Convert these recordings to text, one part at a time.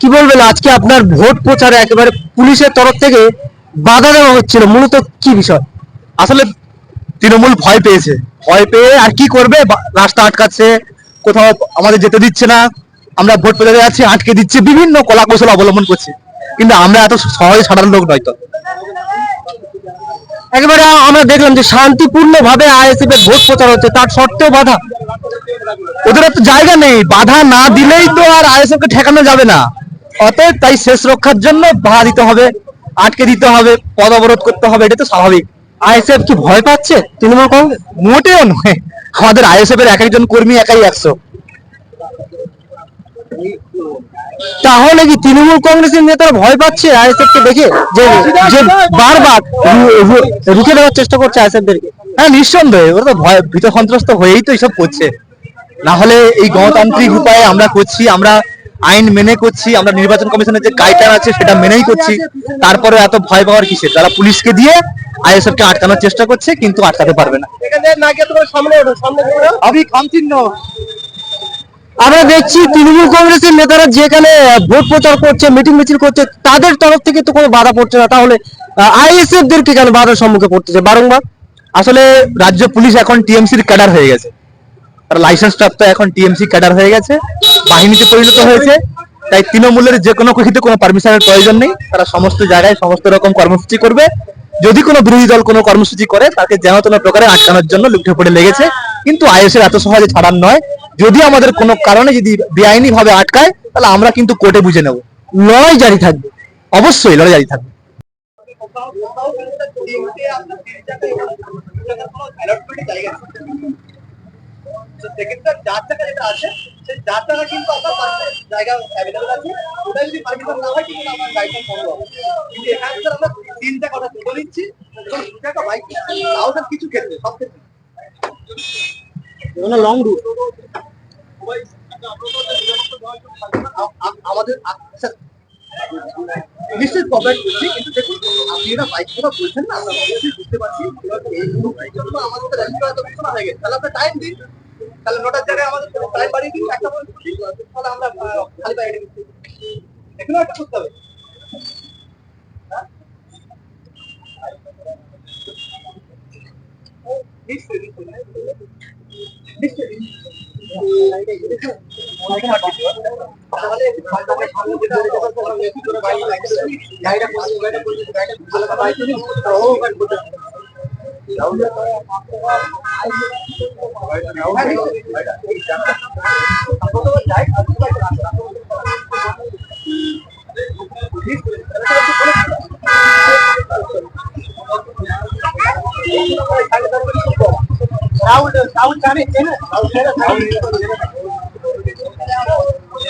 কি বলবেন? আজকে আপনার ভোট প্রচারে একেবারে পুলিশের তরফ থেকে বাধা দেওয়া হচ্ছিল। মূলত কি বিষয়? আসলে তৃণমূল ভয় পেয়েছে। ভয় পেয়ে আর কি করবে? রাস্তা আটকাচ্ছে কোথাও আমাদের যেতে দিচ্ছে না। আমরা ভোট পেতে যাচ্ছি আটকে দিচ্ছে বিভিন্ন কলা কৌশল অবলম্বন করছে। কিন্তু আমরা এত সহজে সাধারণ লোক নয়তো একেবারে আমরা দেখলাম যে শান্তিপূর্ণ ভাবে আইএসএফ এর ভোট প্রচার হচ্ছে তার সত্ত্বেও বাধা। ওদের তো জায়গা নেই বাধা না দিলেই তো আর আইএসএফ কে ঠেকানো যাবে না। অতএব তাই শেষ রক্ষার জন্য বাধা দিতে হবে আটকে দিতে হবে পদ অবরোধ করতে হবে এটা তো স্বাভাবিক। আইএসএফ কি ভয় পাচ্ছে? তৃণমূল কংগ্রেস? মোটেও নয়। আমাদের আইএসএফ এর এক একজন কর্মী একাই একশো। তাহলে কি তৃণমূল কংগ্রেসের নেতারা ভয় পাচ্ছে আইএসএফ কে দেখে? যে বারবার রুখে দেওয়ার চেষ্টা করছে আইএসএফ দেরকে হ্যাঁ নিঃসন্দেহে। ওরা তো ভয় ভীত সন্ত্রস্ত হয়েই তো এইসব করছে। না হলে এই গণতান্ত্রিক উপায়ে আমরা করছি, আমরা আইন মেনে করছি, আমরা নির্বাচন কমিশনের যে গাইডলাইন আছে সেটা মেনেই করছি। তারপরে এত ভয় পাওয়ার কিসের? তারা পুলিশকে দিয়ে আইএসএফ কে আটকানোর চেষ্টা করছে কিন্তু আটকাতে পারবে না। আমি খামচিহ্ন আমরা দেখছি তৃণমূল কংগ্রেসের নেতারা যেখানে ভোট প্রচার করছে মিটিং মিছিল করছে তাদের তরফ থেকে তো কোনো বাধা পড়ছে না। তাহলে আইএসএফ দেরকে কেন বাধার সম্মুখে পড়তেছে? বারংবার আসলে রাজ্য পুলিশ এখন টিএমসির ক্যাডার হয়ে গেছে। তারা লাইসেন্স প্রাপ্ত এখন টিএমসি ক্যাডার হয়ে গেছে। বাহিনীতে পরিণত হয়েছে। তাই তৃণমূলের যে কোনো কিছুতে কোনো পারমিশনের প্রয়োজন নেই। তারা সমস্ত জায়গায় সমস্ত রকম কর্মসূচি করবে। যদি কোনো বিরোধী দল কোনো কর্মসূচি করে, তাকে যেন তেন প্রকারে আটকানোর জন্য লুটে পড়ে লেগেছে। কিন্তু আইএসের এত সহজে ছাড়ার নয়। যদি আমাদের কোনো কারণে যদি বেআইনি ভাবে আটকায়, তাহলে আমরা কিন্তু কোর্টে বুঝে নেব। লড়াই জারি থাকবে। অবশ্যই লড়াই জারি থাকবে। সেক্ষেত্রে যেটা আছে সেই যার জায়গা কিন্তু আপনার পাশে জায়গা অ্যাভেলেবল আছে। ওটা যদি পারমিশন না হয় কিন্তু আমার গাড়িটা বন্ধ হবে। কিন্তু এখানে স্যার আমরা তিন জায়গা কথা তুলে নিচ্ছি। বাইক তাও স্যার কিছু ক্ষেত্রে সব ক্ষেত্রে। লং রুট আ- আমাদের আ- স্যার নিশ্চয়ই কভারেট করছি কিন্তু দেখুন, আপনি এটা বাইক কথা বলছেন না, আমরা অবশ্যই বুঝতে পারছি আমাদের তো র্যালি করা তো হয়ে গেছে। তাহলে আপনার টাইম দিন তাহলে নটার জায়গায় আমাদের টাইম বাড়িয়ে দিন, একটা তাহলে আমরা খালি হেঁটে দিচ্ছি একটা করতে হবে। নিশ্চয়ই। নিশ্চয়ই নিশ্চয়ই। তাহলে গাড়িটা গাড়িটা গাড়িটা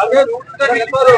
আগে রুটটা নিতে পারো